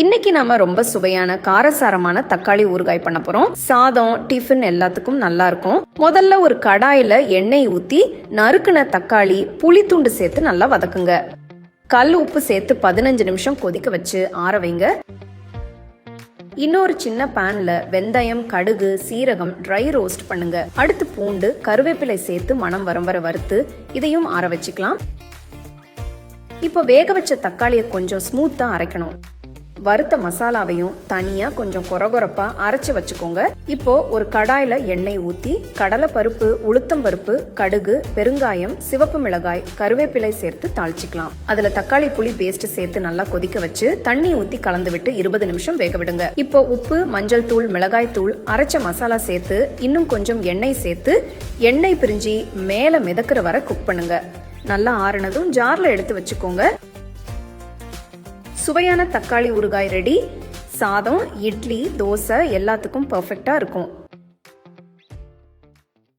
இன்னைக்கு நாம ரொம்ப சுவையான காரசாரமான தக்காளி ஊறுகாய் பண்ண போறோம். சாதம் டிஃபன் எல்லாத்துக்கும் நல்லா இருக்கும். முதல்ல ஒரு கடாயில எண்ணெய் ஊத்தி நறுக்குன தக்காளி புளித்துண்டு சேர்த்து நல்லா வதக்குங்க. கல் உப்பு சேர்த்து பதினஞ்சு நிமிஷம் கொதிக்க வச்சு ஆற வைங்க. இன்னொரு சின்ன பேன்ல வெந்தயம் கடுகு சீரகம் ட்ரை ரோஸ்ட் பண்ணுங்க. அடுத்து பூண்டு கருவேப்பிலை சேர்த்து மணம் வரம் வர வறுத்து இதையும் ஆற வச்சுக்கலாம். இப்போ வேக வச்ச தக்காளியை கொஞ்சம் ஸ்மூத்தா அரைக்கணும். வறுத்த மசாலாவையும் தனியா கொஞ்சம் கொரகொரப்பா அரைச்சு வச்சுக்கோங்க. இப்போ ஒரு கடாயில எண்ணெய் ஊத்தி கடலை பருப்பு உளுத்தம் பருப்பு கடுகு பெருங்காயம் சிவப்பு மிளகாய் கருவேப்பிலை சேர்த்து தாளிச்சுக்கலாம். அதுல தக்காளி புளி பேஸ்ட் சேர்த்து நல்லா கொதிக்க வச்சு தண்ணி ஊத்தி கலந்து விட்டு இருபது நிமிஷம் வேக விடுங்க. இப்போ உப்பு மஞ்சள் தூள் மிளகாய் தூள் அரைச்ச மசாலா சேர்த்து இன்னும் கொஞ்சம் எண்ணெய் சேர்த்து எண்ணெய் பிரிஞ்சு மேல மிதக்கிற வரை குக் பண்ணுங்க. நல்லா ஆறுனதும் ஜார்ல எடுத்து வச்சுக்கோங்க. சுவையான தக்காளி ஊறுகாய் ரெடி. சாதம் இட்லி தோசை எல்லாத்துக்கும் பர்ஃபெக்டாக இருக்கும்.